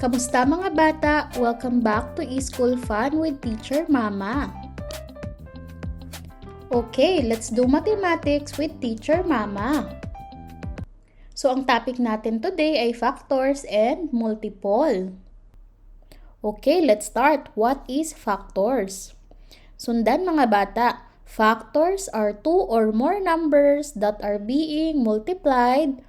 Kamusta mga bata? Welcome back to E-School Fun with Teacher Mama. Okay, let's do mathematics with Teacher Mama. So, ang topic natin today ay factors and multiple. Okay, let's start. What is factors? Sundan mga bata. Factors are two or more numbers that are being multiplied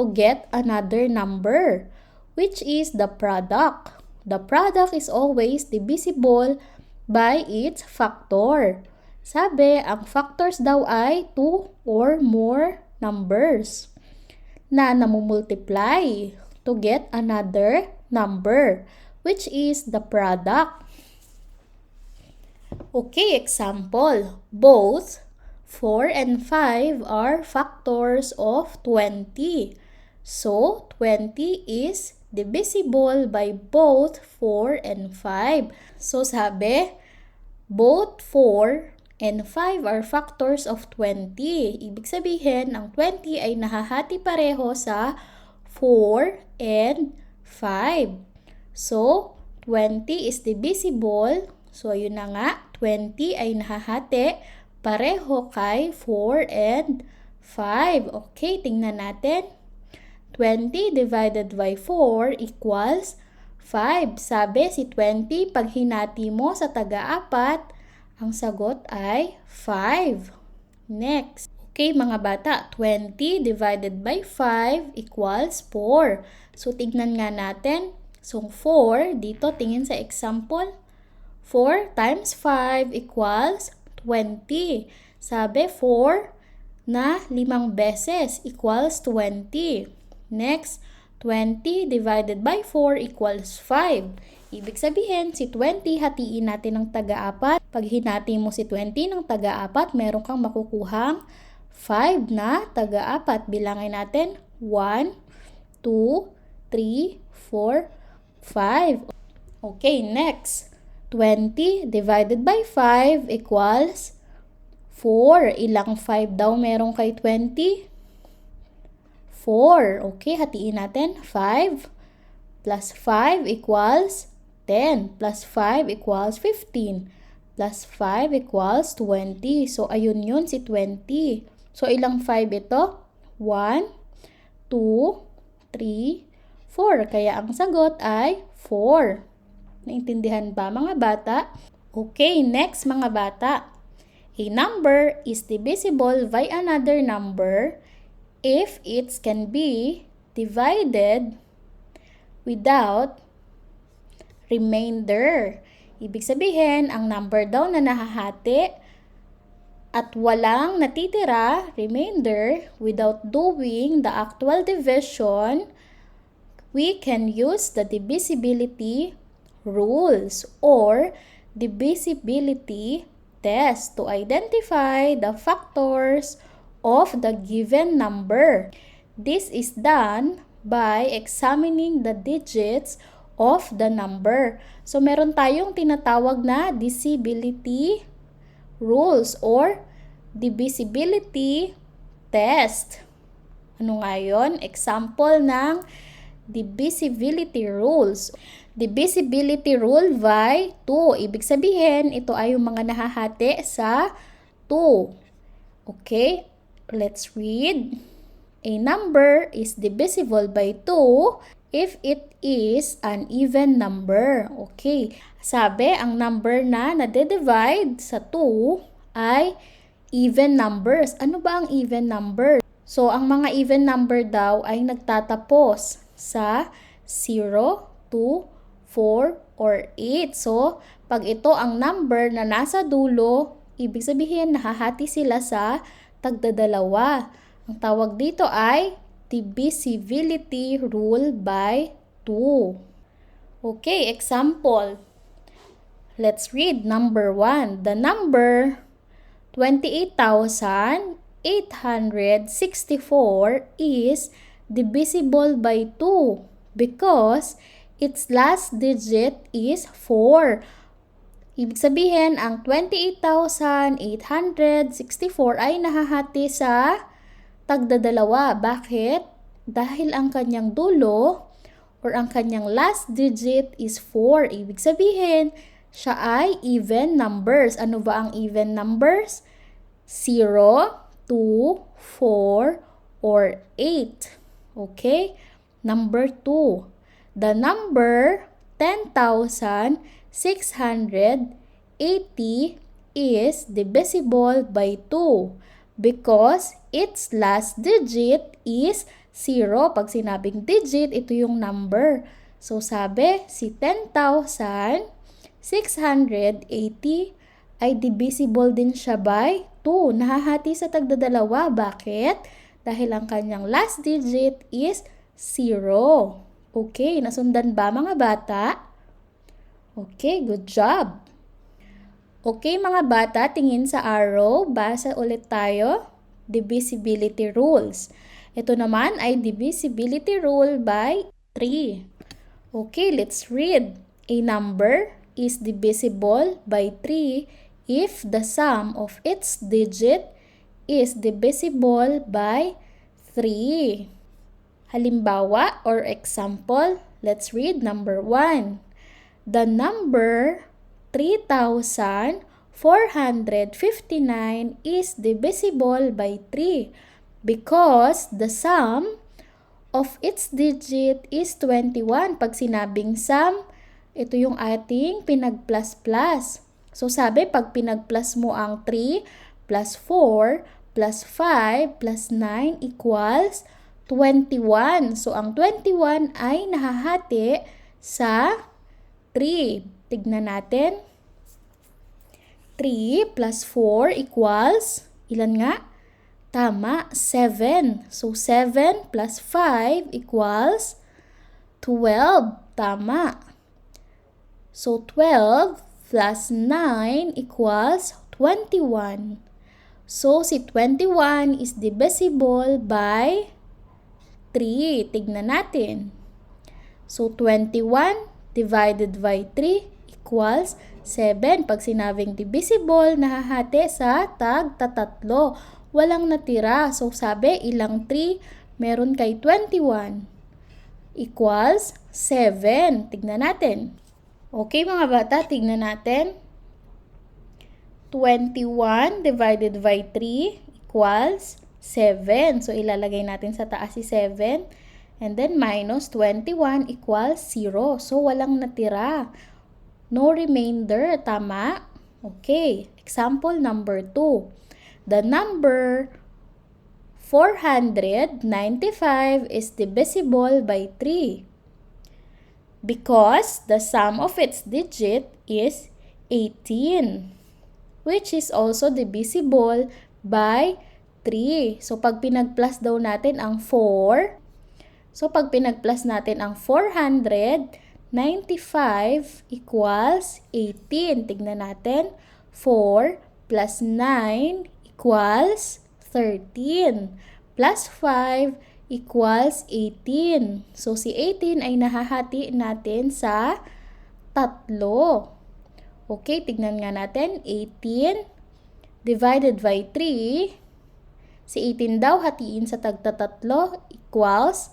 to get another number which is the product. The product is always divisible by its factor. Sabi, ang factors daw ay 2 or more numbers na namumultiply to get another number, which is the product. Okay, example. Both 4 and 5 are factors of 20. So, 20 is divisible by both 4 and 5. So sabi, both 4 and 5 are factors of 20. Ibig sabihin, ang 20 ay nahahati pareho sa 4 and 5. So, 20 is divisible. So, yun na nga, 20 ay nahahati pareho kay 4 and 5. Okay, tingnan natin. 20 divided by 4 equals 5. Sabi si 20, pag hinati mo sa taga-apat, ang sagot ay 5. Next. Okay mga bata, 20 divided by 5 equals 4. So tignan nga natin. So 4, dito tingin sa example. 4 times 5 equals 20. Sabi 4 na limang beses equals 20. Next, 20 divided by 4 equals 5. Ibig sabihin, si 20 hatiin natin ng taga-apat. Pag hinati mo si 20 ng taga-apat, meron kang makukuhang 5 na taga-apat. Bilangin natin 1, 2, 3, 4, 5. Okay, next. 20 divided by 5 equals 4. Ilang 5 daw meron kay 20? 4. Okay, hatiin natin. 5 plus 5 equals 10. Plus 5 equals 15. Plus 5 equals 20. So, ayun yun si 20. So, ilang 5 ito? 1, 2, 3, 4. Kaya ang sagot ay 4. Naintindihan ba mga bata? Okay, next mga bata. A number is divisible by another number if it can be divided without remainder. Ibig sabihin, ang number daw na nahahati at walang natitira, remainder, without doing the actual division, we can use the divisibility rules or divisibility test to identify the factors of the given number. This is done by examining the digits of the number. So, meron tayong tinatawag na divisibility rules or divisibility test. Ano nga yun? Example ng divisibility rules. Divisibility rule by 2. Ibig sabihin, ito ay yung mga nahahati sa 2. Okay? Let's read. A number is divisible by 2 if it is an even number. Okay. Sabi, ang number na nade-divide sa 2 ay even numbers. Ano ba ang even number? So, ang mga even number daw ay nagtatapos sa 0, 2, 4, or 8. So, pag ito ang number na nasa dulo, ibig sabihin nahahati sila sa tagdadalawa. Ang tawag dito ay divisibility rule by 2. Okay, example. Let's read number 1. The number 28,864 is divisible by 2 because its last digit is 4. Ibig sabihin, ang 28,864 ay nahahati sa tagdadalawa. Bakit? Dahil ang kanyang dulo or ang kanyang last digit is 4. Ibig sabihin, siya ay even numbers. Ano ba ang even numbers? 0, 2, 4, or 8. Okay? Number 2. The number 10,680 is divisible by 2 because its last digit is 0. Pag sinabing digit, ito yung number. So, sabi, si 10,680 ay divisible din siya by 2. Nahahati sa tagdadalawa. Bakit? Dahil ang kanyang last digit is 0. Okay, nasundan ba mga bata? Okay, good job. Okay mga bata, tingin sa arrow. Basa ulit tayo. Divisibility rules. Ito naman ay divisibility rule by 3. Okay, let's read. A number is divisible by 3 if the sum of its digit is divisible by 3. Halimbawa or example, let's read number 1. The number 3,459 is divisible by 3 because the sum of its digit is 21. Pag sinabing sum, ito yung ating pinag-plus-plus. So sabi, pag pinag-plus mo ang 3 plus 4 plus 5 plus 9 equals 21. So ang 21 ay nahahati sa 3. Tignan natin. 3 plus 4 equals, ilan nga? Tama, 7. So, 7 plus 5 equals 12. Tama. So, 12 plus 9 equals 21. So, si 21 is divisible by 3. Tignan natin. So, 21 divided by 3 equals 7. Pag sinabing divisible, nahahati sa tag tatatlo. Walang natira. So, sabi, ilang 3 meron kay 21 equals 7. Tignan natin. Okay mga bata, tignan natin. 21 divided by 3 equals 7. So, ilalagay natin sa taas si 7. And then, minus 21 equals 0. So, walang natira. No remainder, tama? Okay, example number 2. The number 495 is divisible by 3 because the sum of its digit is 18 which is also divisible by 3. So, pag pinag-plus daw natin ang 4, so pag pinag-plus natin ang 400, 95 equals 18. Tignan natin. 4 plus 9 equals 13. Plus 5 equals 18. So, si 18 ay nahahati natin sa tatlo. Okay, tignan nga natin. 18 divided by 3. Si 18 daw hatiin sa tagtatatlo equals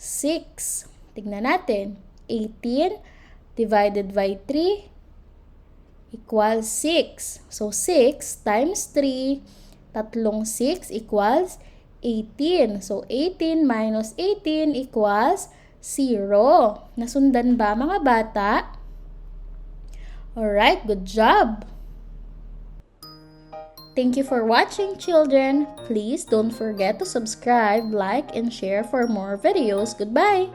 6. Tignan natin. 18 divided by 3 equals 6. So, 6 times 3, tatlong 6 equals 18. So, 18 minus 18 equals 0. Nasundan ba mga bata? Alright, good job! Thank you for watching, children. Please don't forget to subscribe, like, and share for more videos. Goodbye!